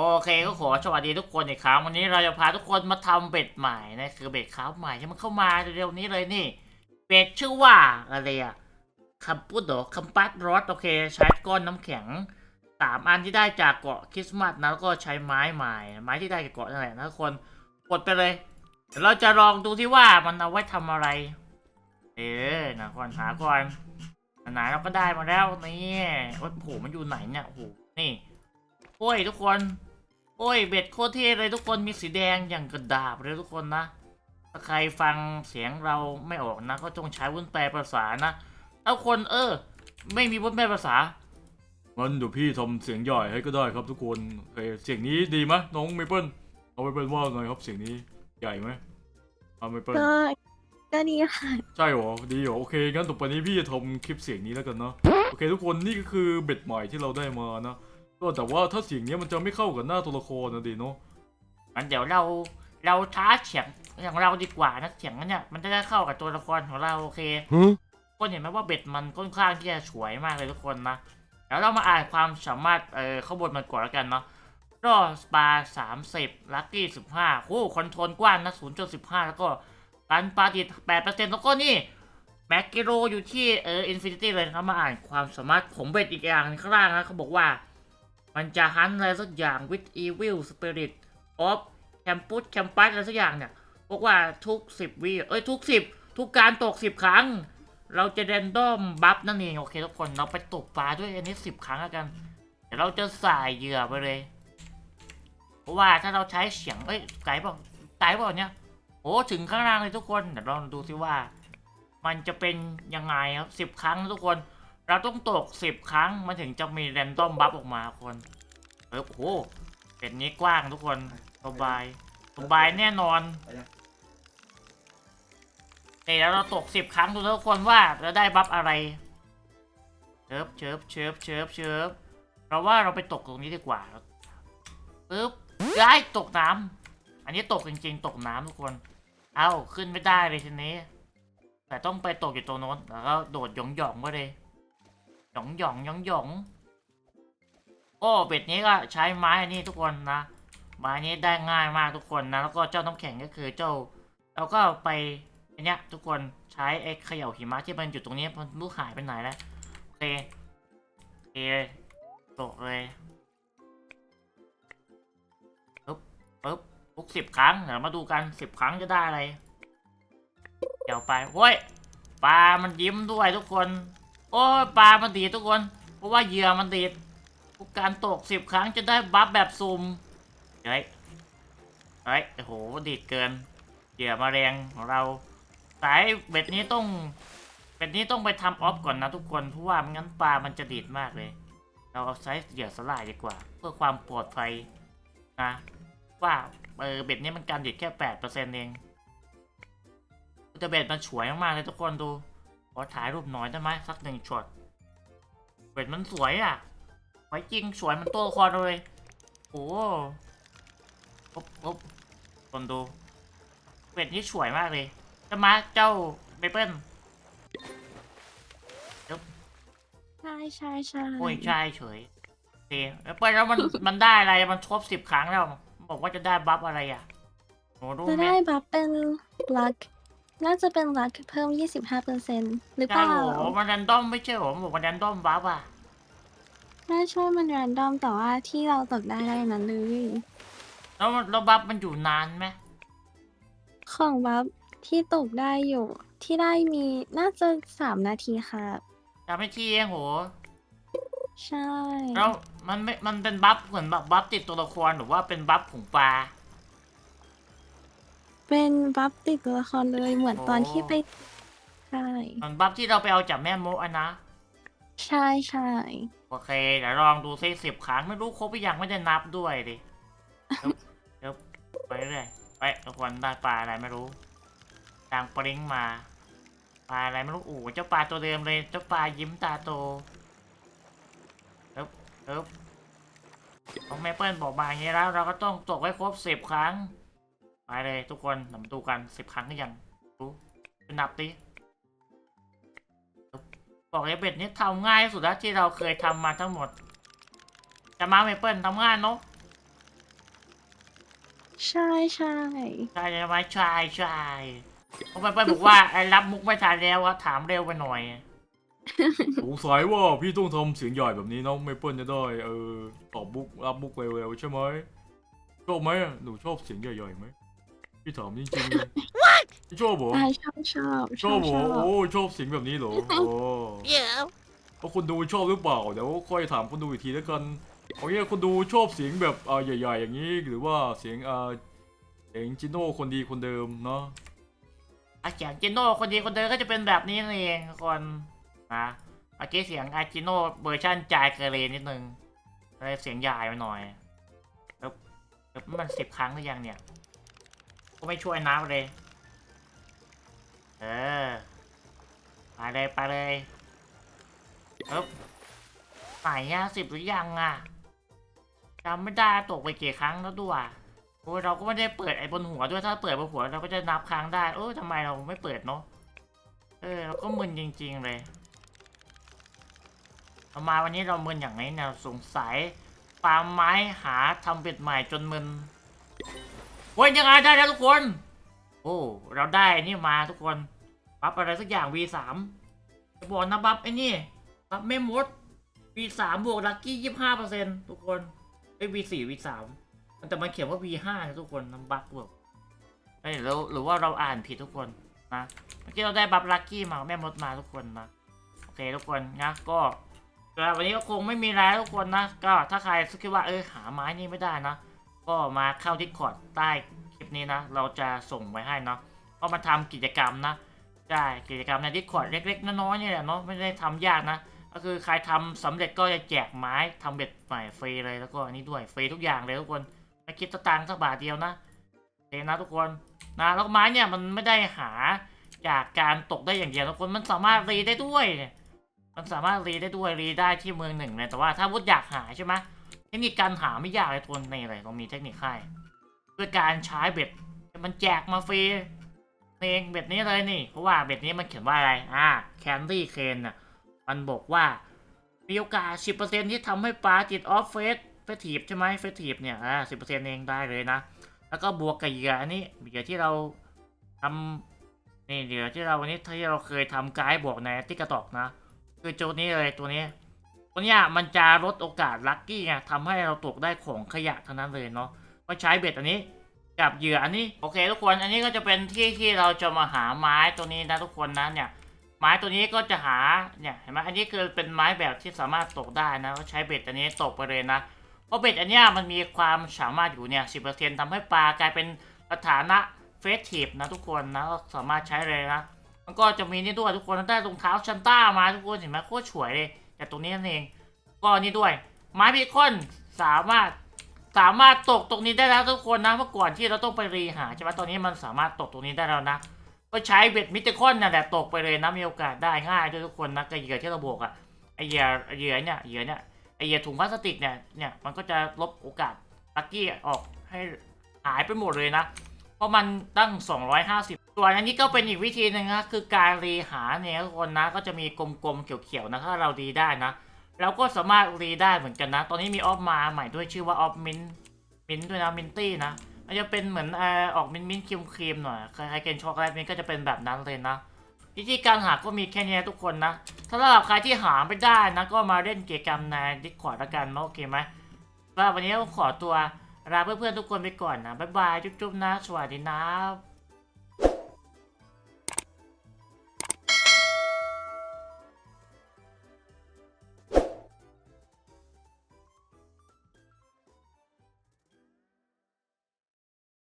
โอเคก็ขอสวัสดีทุกคนอีกครั้งวันนี้เราจะพาทุกคนมาทำเบ็ดใหม่นะคือเบ็ดคราฟใหม่ที่มันเข้ามาเร็วๆนี้เลยนี่ เบ็ดชื่อว่าอะไรอะคัมปุดโดคัมปัสรอสโอเค ใช้ก้อนน้ำแข็งสามอันที่ได้จากเกาะคริสต์มาสนะแล้วก็ใช้ไม้ใหม่ไม้ที่ได้จากเกาะนั่นแหละนะทุกคนกดไปเลยเดี๋ยวเราจะลองดูที่ว่ามันเอาไว้ทำอะไร เออนะก่อนหาก่อนไหนเราก็ได้มาแล้วนี่โอ้โหมันอยู่ไหนเนี่ยโอ้โหนี่โอ้ยทุกคน โอ้ยเบ็ดโคตรเท่เลยทุกคนมีสีแดงอย่างกระดาบเลยทุกคนนะ ถ้าใครฟังเสียงเราไม่ออกนะ ก็จงใช้วุ้นแปลภาษานะถ้าคนเออ ไม่มีวุ้นแปลภาษางั้นเดี๋ยวพี่ทำเสียงใหญ่ให้ก็ได้ครับทุกคนโอเคเสียงนี้ดีไหมน้องเมเปิลเอาเมเปิลว่าไงครับเสียงนี้ใหญ่ไหมเอาเมเปิลก็ก็ดีค่ะ ใช่เหรอดีเหรอโอเคงั้นต่อไปนี้พี่จะทำคลิปเสียงนี้แล้วกันนะโอเคทุกคนนี่ก็คือเบ็ดใหม่ที่เราได้มานะ ก็แต่ว่าถ้าเสียงนี้มันจะไม่เข้ากับหน้าตัวละครนะดีเนาะงั้นเดี๋ยวเราเราท้าเสียงอย่างเราดีกว่านะเสียงนั้นเนี่ยมันจะได้เข้ากับตัวละครของเราโอเคทุกคนเห็นไหมว่าเบ็ดมันค่อนข้างที่จะสวยมากเลยทุกคนนะแล้วเรามาอ่านความสามารถเออข้างบนมันก่อนแล้วกันเนาะรอสปาสามสิบลัคกี้สิบห้าโอ้คอนโทรลกว้างนะศูนย์จุดสิบห้าแล้วก็การปาดิดแปดเปอร์เซ็นต์แล้วก็นี่แม็กกิโลอยู่ที่เอออินฟินิตี้เลยนะครับมาอ่านความสามารถของเบ็ดอีกอย่างหนึ่งข้างล่างนะเขาบอกว่า มันจะฮันอะไรสักอย่าง with evil spirit of campus campus อะไรสักอย่างเนี่ยบอกว่าทุกสิบวิเอ้ยทุกสิบทุกการตกสิบครั้ง เราจะเรนดอมบัฟนั่นเองโอเคทุกคนเราไปตกปลาด้วยอันนี้สิบครั้งแล้วกัน เดี๋ยวเราจะใส่เหยื่อไปเลย เพราะว่าถ้าเราใช้เสียงเอ้ยไกลเปล่าไกลเปล่าเนี่ยโอ้ถึงข้างล่างเลยทุกคนเดี๋ยวลองดูซิว่า มันจะเป็นยังไงครับสิบครั้งนะทุกคน เราต้องตกสิบครั้งมันถึงจะมีแรนดอมบัฟออกมาคนเออโอ้โหเป็นนี้กว้างทุกคนสบายสบายแน่นอนเดี๋ยวเราตกสิบครั้งดูทุกคนว่าเราได้บัฟอะไรเชิบเชิบเชิบเชิบเชิบเราว่าเราไปตกตรงนี้ดีกว่าปึ๊บย้ตกน้ำอันนี้ตกจริง ๆ ตกน้ำทุกคน เอ้าขึ้นไม่ได้เลยทีนี้ แต่ต้องไปตกอยู่ตรงโน้นแล้วก็โดดหยองๆไปเลย หยองหยองหยองหยองโอ้เป็ดนี้ก็ใช้ไม้นนี้ทุกคนนะไม้นี้ได้ง่ายมากทุกคนนะ แล้วก็เจ้าน้ำแข็งก็คือเจ้า เราก็ไปเนี้ยทุกคนใช้ไอ้เขย่าหิมะที่มันอยู่ตรงนี้มันรู้หายไปไหนแล้วโอเคโอเคตกเลยปึ๊บปึ๊บทุกสิบครั้งเดี๋ยวมาดูกันสิบครั้งจะได้อะไรเดี๋ยวไปโว้ยปลามันยิ้มด้วยทุกคน โอ้ปลามันดีทุกคน เพราะว่าเหยื่อมันดีดการตกสิบครั้งจะได้บัฟแบบซุ่มเฮ้ยเฮ้ยโอ้โหดีดเกินเหยื่อมาแรงของเรา สายเบ็ดนี้ต้องเบ็ดนี้ต้องไปทำออฟก่อนนะทุกคน เพราะว่าไม่งั้นปลามันจะดีดมากเลย เราเอาใช้เหยื่อสลายดีกว่า เพื่อความปลอดภัยนะว่าเออเบ็ดนี้มันการดีดแค่แปดเปอร์เซ็นต์เองแต่เบ็ดมันสวยมากเลยทุกคนดู ขอถ่ายรูปหน่อยได้ไหมสักหนึ่งช็อตเบ็ดมันสวยอะไว้จริงสวยมันตัวละครเลย โอ้ปุ๊บปุ๊บคนดูเบ็ดนี้สวยมากเลยจะมาเจ้าเบเปิลใช่ใช่ใช่โอ้ยใช่เฉยโอเคแล้วเปิลแล้วมันมันได้อะไรมันครบสิบครั้งแล้ว บอกว่าจะได้บัฟอะไรอะโหรู้จะไหมได้บัฟเป็นลัก น่าจะเป็นลักเพิ่ม 25%หรือเปใช่ล่า โหมันแรนดอมไม่ใช่เหรอผมบอกมันแรนดอมบัฟอะน่าช่วยมันแรนดอมแต่ว่าที่เราตกได้ได้นั้นเลย แล้วมันแล้วบัฟมันอยู่นานไหมของบัฟที่ตกได้อยู่ ที่ได้มีน่าจะ 3 นาทีค่ะจำไม่ทีเองโห ใช่ แล้วมันไม่ มันเป็นบัฟเหมือนแบบบัฟติดตัวละครหรือว่าเป็นบัฟของปลา เป็นบัฟติดตัวละครเลยเหมือนตอนโอ้ที่ไปใช่มันบัฟที่เราไปเอาจากแม่โมอะนะ ใช่ใช่โอเคเดี๋ยวลองดูซิสิบครั้งไม่รู้ครบหรือยังไม่ได้นับด้วยดิเดี๋ยวเดี๋ยวไปเรื่อยไปทุกคนได้ปลาอะไรไม่รู้ทางปริ้งมาปลาอะไรไม่รู้โอ้โหเจ้าปลาตัวเดิมเลย เจ้าปลายิ้มตาโตเอ๊บเอ๊บของแม่เปิ้ลบอกมาอย่างนี้แล้ว เราก็ต้องตกให้ครบสิบครั้ง ไปเลยทุกคนเรามาดูกันสิบครั้งหรือยังรู้ไปนับดิบอกเลยเบ็ดนี้ทำง่ายที่สุดแล้วที่เราเคยทำมาทั้งหมด จะมาเมเปิลทำง่ายเนาะใช่ใช่ใช่ไหมใช่ใช่เพราะมันไปบอกว่าไอ้รับมุกไม่ทันแล้วอะถามเร็วไปหน่อยสงสัยว่าพี่ต้องทำเสียงใหญ่แบบนี้น้องเมเปิลจะได้เออตอบมุกรับมุกเร็วๆใช่ไหมชอบไหมหนูชอบเสียงใหญ่ๆไหม พี่ถามจริงๆเลยพี่ชอบเหรออ่าชอบชอบชอบเหรชออบโอ้ชอบเสียงแบบนี้เหรอโอ้เพราะคนดูชอบหรือเปล่าเดี๋ยวค่อยถามคนดูอีกทีแล้วกันโอเคคนดูชอบเสียงแบบอ่าใหญ่ๆ อย่างนี้หรือว่าเสียงอ่าเสียงจิโน่คนดีคนเดิมเนาะอาเสียงจิโน่คนดีคนเดิมก็จะเป็นแบบนี้นั่นเองทุกคนนะเมื่อกี้เสียงอาจิโน่เวอร์ชันจายเกเรนิดนึงเลยเสียงใหญ่ไปหน่อยแล้วแล้วมันสิบครั้งหรือยังเนี่ย ก็ไม่ช่วยนับเลย เออ ไปเลยไปเลยเอ๊บไหนอะสิบหรือยังอะจำไม่ได้ตกไปกี่ครั้งแล้วด้วยโอ้ยเราก็ไม่ได้เปิดไอ้บนหัวด้วยถ้าเปิดบนหัวเราก็จะนับครั้งได้ เออทำไมเราไม่เปิดเนาะ เออเราก็มึนจริง ๆเลยเรามาวันนี้เรามึนอย่างไรเนี่ยสงสัยฟาร์มไม้หาทำเบ็ดใหม่จนมึน โอ้ยยังไงได้แล้วทุกคน โอ้เราได้นี่มาทุกคนบัฟอะไรสักอย่าง V3 จะบอกนะบัฟไอ้นี่บัฟไม่มด V3 บวกลัคกี้ยี่ห้าเปอร์เซ็นต์ทุกคนไอ้ V4 V3 แต่มันเขียนว่า V5 นะทุกคนน้ำบัฟบวกเอ้แล้วหรือว่าเราอ่านผิดทุกคนนะเมื่อกี้เราได้บัฟลัคกี้มาแม่มดมาทุกคนนะโอเคทุกคนนะก็วันนี้ก็คงไม่มีอะไรแล้วทุกคนนะ ก็ถ้าใครคิดว่าเออหาไม้นี่ไม่ได้นะ ก็มาเข้าที่คอร์ดใต้คลิปนี้นะ เราจะส่งไว้ให้เนาะก็มาทำกิจกรรมนะใช่กิจกรรมในดิสคอร์ดเล็ก ๆ น้อยๆเนี่ยแหละเนาะไม่ได้ทำยากนะ ก็คือใครทำสำเร็จก็จะแจกไม้ทำเบ็ดใหม่ฟรีเลยแล้วก็อันนี้ด้วยฟรีทุกอย่างเลยทุกคนไม่คิดตางค์สักบาทเดียวนะโอเนะทุกคนนะแล้วไม้เนี่ยมันไม่ได้หาจากการตกได้อย่างเดียวทุกคนมันสามารถรีได้ด้วยเนี่ยมันสามารถรีได้ด้วยรีได้ที่เมืองหนึ่งเลยแต่ว่าถ้าวุฒอยากหาใช่ไหม เทคนิคการหาไม่ยากเลยทุกคนนี่เลยเรามีเทคนิคให้ด้วยการใช้เบ็ดมันแจกมาฟรีเองเบ็ดนี้เลยนี่เพราะว่าเบ็ดนี้มันเขียนว่าอะไรอ่าแคนดี้เคนน่ะมันบอกว่ามีโอกาส 10%ที่ทำให้ปลาติดออฟเฟสเฟสทีฟใช่ไหมเฟสทีฟเนี่ยอ่า10%เองได้เลยนะ แล้วก็บวกกับเหยื่ออันนี้เหยื่อที่เราทำนี่เหยื่อที่เราวันนี้ที่เราเคยทำไกด์บอกในติ๊กต็อกนะ คือโจนี้เลยตัวนี้ วเนี้ยมันจะลดโอกาสลัคกี้ไงทำให้เราตกได้ของขยะทั้งนั้นเลยเนาะก็ใช้เบ็ดอันนี้กับเหยื่ออันนี้โอเคทุกคนอันนี้ก็จะเป็นที่ที่เราจะมาหาไม้ตัวนี้นะทุกคนนะเนี่ยไม้ตัวนี้ก็จะหาเนี่ยเห็นไหมอันนี้คือเป็นไม้แบบที่สามารถตกได้นะก็ใช้เบ็ดอันนี้ตกไปเลยนะเพราะเบ็ดอันนี้มันมีความสามารถอยู่เนี่ยสิบเปอร์เซ็นต์ทำให้ปลากลายเป็นสถานะเฟสทีฟนะทุกคนนะก็สามารถใช้เลยนะมันก็จะมีนี่ด้วยทุกคนได้รองเท้าชันต้ามาทุกคนเห็นไหมโคตรสวยเลย แต่ตรงนี้นั่นเอง ก็นี่ด้วย ไม้พิคอนสามารถสามารถตกตรงนี้ได้แล้วทุกคนนะเมื่อก่อนที่เราต้องไปรีหาใช่ไหมตอนนี้มันสามารถตกตรงนี้ได้แล้วนะ ก็ใช้เบ็ดมิเตคอนนั่นแหละตกไปเลยนะมีโอกาสได้ง่ายด้วยทุกคนนะกับเหยื่อที่เราบวกอะไอเหยื่อเหยื่อเนี่ยเหยื่อเนี่ยไอเหยื่อถุงพลาสติกเนี่ยเนี่ยมันก็จะลบโอกาสลักกี้ออกให้หายไปหมดเลยนะ เพราะมันตั้ง 250 ส่วนอันนี้ก็เป็นอีกวิธีหนึ่งนะคือการรีหาเนี่ยทุกคนนะก็จะมีกลมๆเขียวๆนะถ้าเรารีได้นะเราก็สามารถรีได้เหมือนกันนะ ตอนนี้มีออฟมาใหม่ด้วยชื่อว่าออฟมินมินด้วยนะมินตี้นะมันจะเป็นเหมือนเอ่อออกมินมินครีมครีมๆหน่อยใคล้ายๆเกนช็อกโกแลตมินก็จะเป็นแบบนั้นเลยนะวิธีการหาก็มีแค่นี้ทุกคนนะถ้าสำหรับใครที่หาไม่ได้นะก็มาเล่นกิจกรรมในดิสคอร์ดละกันโอเคไหมสำหรับวันนี้ขอตัวลาเพื่อนๆทุกคนไปก่อนนะบ๊ายบายจุ๊บๆนะสวัสดีนะ